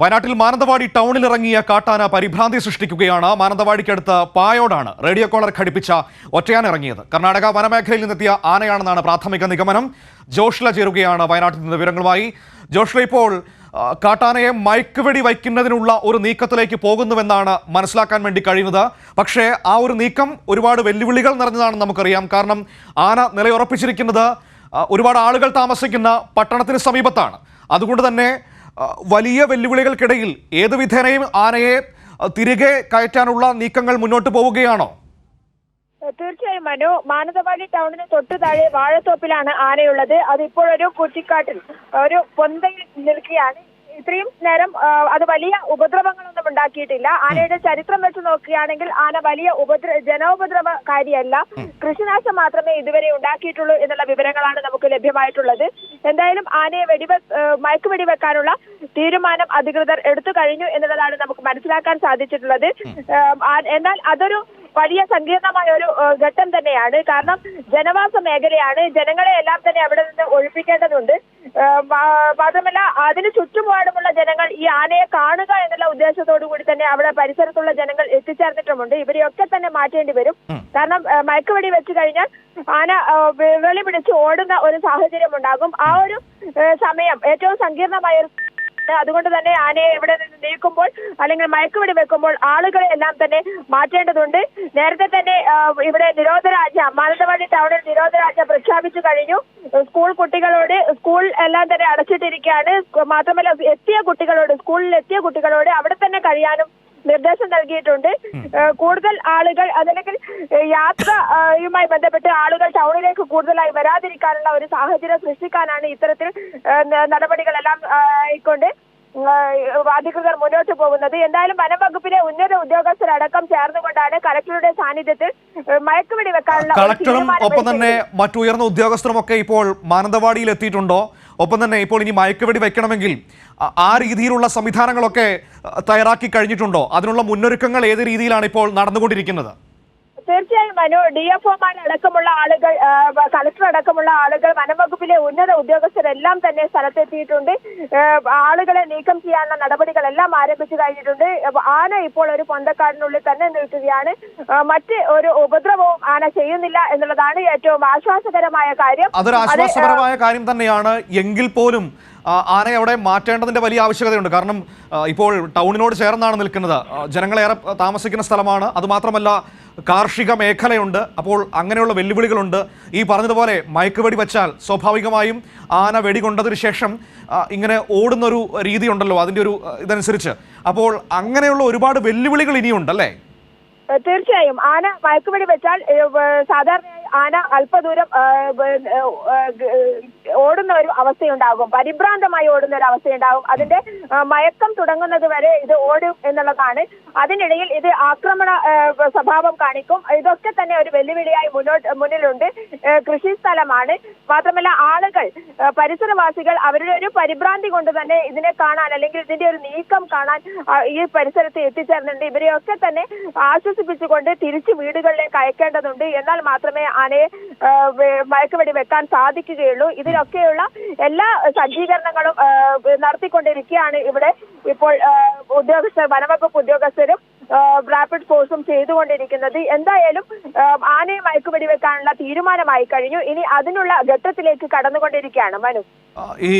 വയനാട്ടിൽ മാനന്തവാടി ടൗണിൽ ഇറങ്ങിയ കാട്ടാന പരിഭ്രാന്തി സൃഷ്ടിക്കുകയാണ്. മാനന്തവാടിക്കടുത്ത് പായോടാണ് റേഡിയോ കോളർ ഘടിപ്പിച്ച ഒറ്റയാൻ ഇറങ്ങിയത്. കർണാടക വനമേഖലയിൽ നിന്നെത്തിയ ആനയാണെന്നാണ് പ്രാഥമിക നിഗമനം. ജോഷ്ല ചേരുകയാണ് വയനാട്ടിൽ നിന്ന് വിവരങ്ങളുമായി. ജോഷ്ല ഇപ്പോൾ കാട്ടാനയെ മയക്കുവെടി വയ്ക്കുന്നതിനുള്ള ഒരു നീക്കത്തിലേക്ക് പോകുന്നുവെന്നാണ് മനസ്സിലാക്കാൻ വേണ്ടി കഴിയുന്നത്. പക്ഷേ ആ ഒരു നീക്കം ഒരുപാട് വെല്ലുവിളികൾ നിറഞ്ഞതാണെന്ന് നമുക്കറിയാം. കാരണം ആന നിലയുറപ്പിച്ചിരിക്കുന്നത് ഒരുപാട് ആളുകൾ താമസിക്കുന്ന പട്ടണത്തിന് സമീപത്താണ്. അതുകൊണ്ട് തന്നെ വലിയ വെല്ലുവിളികൾക്കിടയിൽ ഏത് വിധേനയും ആനയെ തിരികെ കയറ്റാനുള്ള നീക്കങ്ങൾ മുന്നോട്ട് പോവുകയാണോ? തീർച്ചയായും മനു. മാനന്തവാടി ടൗണിന് തൊട്ടു താഴെ വാഴത്തോപ്പിലാണ് ആനയുള്ളത്. അത് ഇപ്പോൾ ഒരു കുറ്റിക്കാട്ടിൽ ഒരു പൊന്തയിൽ നിൽക്കുകയാണ് ഇത്രയും നേരം അത് വലിയ ഉപദ്രവങ്ങളൊന്നും ഉണ്ടാക്കിയിട്ടില്ല. ആനയുടെ ചരിത്രം വെച്ച് നോക്കുകയാണെങ്കിൽ ആന വലിയ ഉപദ്ര ജനോപദ്രവകാരിയല്ല കൃഷിനാശം മാത്രമേ ഇതുവരെ ഉണ്ടാക്കിയിട്ടുള്ളൂ എന്നുള്ള വിവരങ്ങളാണ് നമുക്ക് ലഭ്യമായിട്ടുള്ളത്. എന്തായാലും ആനയെ വെടിവെ മയക്കു മയക്കുവെടി വെക്കാനുള്ള തീരുമാനം അധികൃതർ എടുത്തു കഴിഞ്ഞു എന്നുള്ളതാണ് നമുക്ക് മനസ്സിലാക്കാൻ സാധിച്ചിട്ടുള്ളത്. എന്നാൽ അതൊരു വലിയ സങ്കീർണമായ ഒരു ഘട്ടം തന്നെയാണ്. കാരണം ജനവാസ മേഖലയാണ്. ജനങ്ങളെ എല്ലാം തന്നെ അവിടെ നിന്ന് ഒഴിപ്പിക്കേണ്ടതുണ്ട്. മാത്രമല്ല അതിന് ചുറ്റുപാടുമുള്ള ജനങ്ങൾ ഈ ആനയെ കാണുക എന്നുള്ള ഉദ്ദേശത്തോടു കൂടി തന്നെ അവിടെ പരിസരത്തുള്ള ജനങ്ങൾ എത്തിച്ചേർന്നിട്ടുമുണ്ട്. ഇവരെയൊക്കെ തന്നെ മാറ്റേണ്ടി വരും. കാരണം മയക്കുവെടി വെച്ച് കഴിഞ്ഞാൽ ആന വിളി പിടിച്ച് ഓടുന്ന ഒരു സാഹചര്യം ഉണ്ടാകും ആ ഒരു സമയം ഏറ്റവും സങ്കീർണമായ ഒരു അതുകൊണ്ട് തന്നെ ആനയെ ഇവിടെ നിന്ന് നീക്കുമ്പോൾ അല്ലെങ്കിൽ മയക്കുവെടി വെക്കുമ്പോൾ ആളുകളെ എല്ലാം തന്നെ മാറ്റേണ്ടതുണ്ട്. നേരത്തെ തന്നെ ഇവിടെ നിരോധനാജ്ഞ മാനന്തവാടി ടൗണിൽ നിരോധനാജ്ഞ പ്രഖ്യാപിച്ചു കഴിഞ്ഞു. സ്കൂൾ കുട്ടികളോട് സ്കൂൾ എല്ലാം തന്നെ അടച്ചിട്ടിരിക്കുകയാണ്. മാത്രമല്ല എത്തിയ കുട്ടികളോട് സ്കൂളിൽ എത്തിയ കുട്ടികളോട് അവിടെ തന്നെ കഴിയാനും നിർദ്ദേശം നൽകിയിട്ടുണ്ട്. കൂടുതൽ ആളുകൾ അതല്ലെങ്കിൽ ഏഹ് യാത്രയുമായി ബന്ധപ്പെട്ട് ആളുകൾ ടൗണിലേക്ക് കൂടുതലായി വരാതിരിക്കാനുള്ള ഒരു സാഹചര്യം സൃഷ്ടിക്കാനാണ് ഇത്തരത്തിൽ നടപടികളെല്ലാം ആയിക്കൊണ്ട് അധികൃതർ മുന്നോട്ട് പോകുന്നത്. എന്തായാലും വനം വകുപ്പിലെ ഉന്നത ഉദ്യോഗസ്ഥരടക്കം ചേർന്നുകൊണ്ടാണ് കലക്ടറുടെ സാന്നിധ്യത്തിൽ മയക്കുവെടി വെക്കാനുള്ള കലക്ടറും കളക്ടറും ഒപ്പം തന്നെ മറ്റുയർന്ന ഉദ്യോഗസ്ഥരും ഒക്കെ ഇപ്പോൾ മാനന്തവാടിയിൽ എത്തിയിട്ടുണ്ടോ ഒപ്പം തന്നെ ഇപ്പോൾ ഇനി മയക്കുവെടി വെക്കണമെങ്കിൽ ആ- രീതിയിലുള്ള സംവിധാനങ്ങളൊക്കെ തയ്യാറാക്കി കഴിഞ്ഞിട്ടുണ്ടോ? അതിനുള്ള മുന്നൊരുക്കങ്ങൾ ഏത് രീതിയിലാണ് ഇപ്പോൾ നടന്നുകൊണ്ടിരിക്കുന്നത്? തീർച്ചയായും മനു ഡി എഫ് അടക്കമുള്ള ആളുകൾ കളക്ടർ അടക്കമുള്ള ആളുകൾ വനംവകുപ്പിലെ ഉന്നത ഉദ്യോഗസ്ഥരെല്ലാം തന്നെ സ്ഥലത്തെത്തിയിട്ടുണ്ട്. ആളുകളെ നീക്കം ചെയ്യാനുള്ള നടപടികളെല്ലാം ആരംഭിച്ചു കഴിഞ്ഞിട്ടുണ്ട്. ആന ഇപ്പോൾ ഒരു പൊന്തക്കാടിനുള്ളിൽ തന്നെ നിൽക്കുകയാണ്. മറ്റ് ഒരു ഉപദ്രവവും ആന ചെയ്യുന്നില്ല എന്നുള്ളതാണ് ഏറ്റവും ആശ്വാസകരമായ കാര്യം. അതൊരു ആശ്വാസകരമായ കാര്യം തന്നെയാണ്. എങ്കിൽ പോലും ആനയെ അവിടെ മാറ്റേണ്ടതിന്റെ വലിയ ആവശ്യകതയുണ്ട്. കാരണം ഇപ്പോൾ ടൗണിനോട് ചേർന്നാണ് നിൽക്കുന്നത്. ജനങ്ങളേറെ താമസിക്കുന്ന സ്ഥലമാണ്. അതുമാത്രമല്ല കാർഷിക മേഖലയുണ്ട്. അപ്പോൾ അങ്ങനെയുള്ള വെല്ലുവിളികളുണ്ട്. ഈ പറഞ്ഞതുപോലെ മയക്കുവെടി വെച്ചാൽ സ്വാഭാവികമായും ആന വെടികൊണ്ടതിന് ശേഷം ഇങ്ങനെ ഓടുന്നൊരു രീതിയുണ്ടല്ലോ അതിന്റെ ഒരു ഇതനുസരിച്ച്. അപ്പോൾ അങ്ങനെയുള്ള ഒരുപാട് വെല്ലുവിളികൾ ഇനിയുണ്ടല്ലേ തീർച്ചയായും. ആന മയക്കുവെടി വെച്ചാൽ സാധാരണയായി ആന അല്പദൂരം ഓടുന്ന ഒരു അവസ്ഥയുണ്ടാകും. പരിഭ്രാന്തമായി ഓടുന്ന ഒരു അവസ്ഥയുണ്ടാകും. അതിന്റെ മയക്കം തുടങ്ങുന്നത് വരെ ഇത് ഓടും എന്നുള്ളതാണ്. അതിനിടയിൽ ഇത് ആക്രമണ സ്വഭാവം കാണിക്കും. ഇതൊക്കെ തന്നെ ഒരു വെല്ലുവിളിയായി മുന്നോട്ട് മുന്നിലുണ്ട്. കൃഷി സ്ഥലമാണ്. മാത്രമല്ല ആളുകൾ പരിസരവാസികൾ അവരുടെ ഒരു പരിഭ്രാന്തി കൊണ്ട് തന്നെ ഇതിനെ കാണാൻ അല്ലെങ്കിൽ ഇതിന്റെ ഒരു നീക്കം കാണാൻ ഈ പരിസരത്ത് എത്തിച്ചേർന്നിട്ടുണ്ട്. ഇവരെയൊക്കെ തന്നെ ആശ്വസിപ്പിച്ചുകൊണ്ട് തിരിച്ചു വീടുകളിലേക്ക് അയക്കേണ്ടതുണ്ട്. എന്നാൽ മാത്രമേ ആനയെ മയക്കുവെടി വെക്കാൻ സാധിക്കുകയുള്ളൂ. ഇതിനൊക്കെയുള്ള എല്ലാ സജ്ജീകരണങ്ങളും നടത്തിക്കൊണ്ടിരിക്കുകയാണ് ഇവിടെ ഇപ്പോൾ ഉദ്യോഗസ്ഥർ വനവകുപ്പ് ഉദ്യോഗസ്ഥരും റാപ്പിഡ് ഫോഴ്സും ചെയ്തുകൊണ്ടിരിക്കുന്നത്. എന്തായാലും ആനയെ മയക്കുവെടി വെക്കാനുള്ള തീരുമാനമായി കഴിഞ്ഞു. ഇനി അതിനുള്ള ഘട്ടത്തിലേക്ക് കടന്നുകൊണ്ടിരിക്കുകയാണ്. മനു. ഈ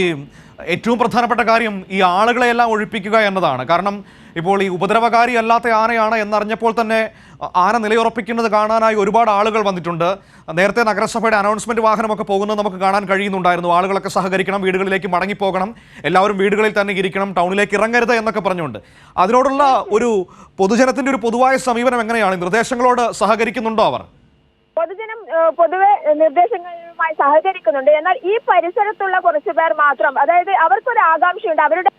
ഏറ്റവും പ്രധാനപ്പെട്ട കാര്യം ഈ ആളുകളെ എല്ലാം ഒഴിപ്പിക്കുക എന്നതാണ്. കാരണം ഇപ്പോൾ ഈ ഉപദ്രവകാരി അല്ലാത്ത ആനയാണ് എന്നറിഞ്ഞപ്പോൾ തന്നെ ആന നിലയുറപ്പിക്കുന്നത് കാണാനായി ഒരുപാട് ആളുകൾ വന്നിട്ടുണ്ട്. നേരത്തെ നഗരസഭയുടെ അനൗൺസ്മെന്റ് വാഹനമൊക്കെ പോകുന്നത് നമുക്ക് കാണാൻ കഴിയുന്നുണ്ടായിരുന്നു. ആളുകളൊക്കെ സഹകരിക്കണം വീടുകളിലേക്ക് മടങ്ങിപ്പോകണം എല്ലാവരും വീടുകളിൽ തന്നെ ഇരിക്കണം ടൗണിലേക്ക് ഇറങ്ങരുത് എന്നൊക്കെ പറഞ്ഞുകൊണ്ട്. അതിനോടുള്ള ഒരു പൊതുജനത്തിന്റെ ഒരു പൊതുവായ സമീപനം എങ്ങനെയാണ്? നിർദ്ദേശങ്ങളോട് സഹകരിക്കുന്നുണ്ടോ അവർ? പൊതുജനം പൊതുവെ നിർദ്ദേശങ്ങളുമായി സഹകരിക്കുന്നുണ്ട്. എന്നാൽ ഈ പരിസരത്തുള്ള കുറച്ചു പേർ മാത്രം അതായത് അവർക്കൊരു ആകാംക്ഷയുണ്ട്. അവരുടെ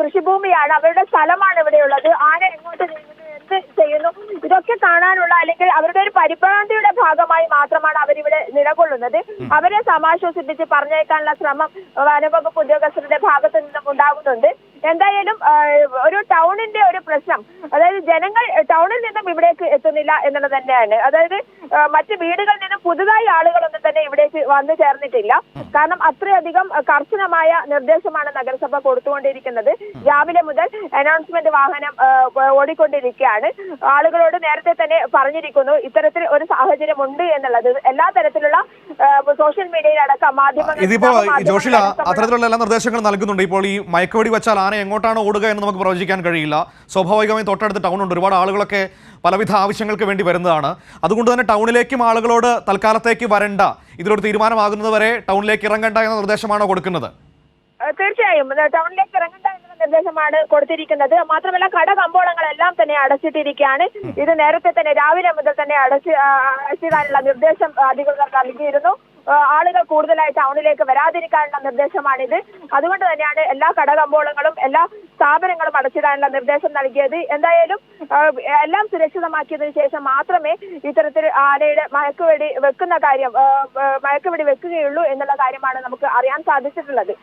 കൃഷിഭൂമിയാണ്. അവരുടെ സ്ഥലമാണ് ഇവിടെയുള്ളത്. ആന എങ്ങോട്ട് നീങ്ങുന്നു? എന്ത് ചെയ്യുന്നു. ഇതൊക്കെ കാണാനുള്ള അല്ലെങ്കിൽ അവരുടെ ഒരു പരിഭ്രാന്തിയുടെ ഭാഗമായി മാത്രമാണ് അവരിവിടെ നിലകൊള്ളുന്നത്. അവരെ സമാശ്വസിപ്പിച്ച് പറഞ്ഞേക്കാനുള്ള ശ്രമം വനംവകുപ്പ് ഉദ്യോഗസ്ഥരുടെ ഭാഗത്തു നിന്നും ഉണ്ടാകുന്നുണ്ട്. എന്തായാലും ഒരു ടൗണിന്റെ ഒരു പ്രശ്നം അതായത് ജനങ്ങൾ ടൗണിൽ നിന്നും ഇവിടേക്ക് എത്തുന്നില്ല എന്നുള്ളത് തന്നെയാണ്. അതായത് മറ്റ് വീടുകളിൽ നിന്നും പുതുതായി ആളുകളൊന്നും തന്നെ ഇവിടേക്ക് വന്നു ചേർന്നിട്ടില്ല. കാരണം അത്രയധികം കർശനമായ നിർദ്ദേശമാണ് നഗരസഭ കൊടുത്തുകൊണ്ടിരിക്കുന്നത്. രാവിലെ മുതൽ അനൗൺസ്മെന്റ് വാഹനം ഓടിക്കൊണ്ടിരിക്കുകയാണ്. ആളുകളോട് നേരത്തെ തന്നെ പറഞ്ഞിരിക്കുന്നു. ഇത്തരത്തിൽ ഒരു സാഹചര്യം ഉണ്ട് എന്നുള്ളത്. എല്ലാ തരത്തിലുള്ള സോഷ്യൽ മീഡിയയിലടക്കം മാധ്യമങ്ങൾ ഇതിപ്പോ ജോഷില അത്തരത്തിലുള്ള എല്ലാ നിർദ്ദേശങ്ങളും നൽകുന്നുണ്ട്. ഇപ്പോൾ ഈ മയക്കുവെടി വെച്ചാൽ ആന എങ്ങോട്ടാണ് ഓടുക എന്ന് നമുക്ക് പ്രവചിക്കാൻ കഴിയില്ല. സ്വാഭാവികമായും തൊട്ടടുത്ത് ടൗൺ ഉണ്ട്. ഒരുപാട് ആളുകളൊക്കെ പലവിധ ആവശ്യങ്ങൾക്ക് വേണ്ടി വരുന്നതാണ്. അതുകൊണ്ട് തന്നെ ടൗണിലേക്കും ആളുകളോട് തൽക്കാലത്തേക്ക് വരണ്ട. ഇതിലൊരു തീരുമാനമാകുന്നത് വരെ ടൗണിലേക്ക് ഇറങ്ങണ്ട എന്ന നിർദ്ദേശമാണോ കൊടുക്കുന്നത്? തീർച്ചയായും. ടൗണിലേക്ക് ഇറങ്ങണ്ട നിർദ്ദേശമാണ് കൊടുത്തിരിക്കുന്നത്. മാത്രമല്ല കട കമ്പോളങ്ങളെല്ലാം തന്നെ അടച്ചിട്ടിരിക്കുകയാണ്. ഇത് നേരത്തെ തന്നെ രാവിലെ മുതൽ തന്നെ അടച്ച് അടച്ചിടാനുള്ള നിർദ്ദേശം അധികൃതർ നൽകിയിരുന്നു. ആളുകൾ കൂടുതലായി ടൗണിലേക്ക് വരാതിരിക്കാനുള്ള നിർദ്ദേശമാണിത്. അതുകൊണ്ട് തന്നെയാണ് എല്ലാ കട കമ്പോളങ്ങളും എല്ലാ സ്ഥാപനങ്ങളും അടച്ചിടാനുള്ള നിർദ്ദേശം നൽകിയത്. എന്തായാലും എല്ലാം സുരക്ഷിതമാക്കിയതിനു ശേഷം മാത്രമേ ഇത്തരത്തിൽ ആനയുടെ മയക്കുവെടി വെക്കുന്ന കാര്യം മയക്കുവെടി വെക്കുകയുള്ളൂ എന്നുള്ള കാര്യമാണ് നമുക്ക് അറിയാൻ സാധിച്ചിട്ടുള്ളത്.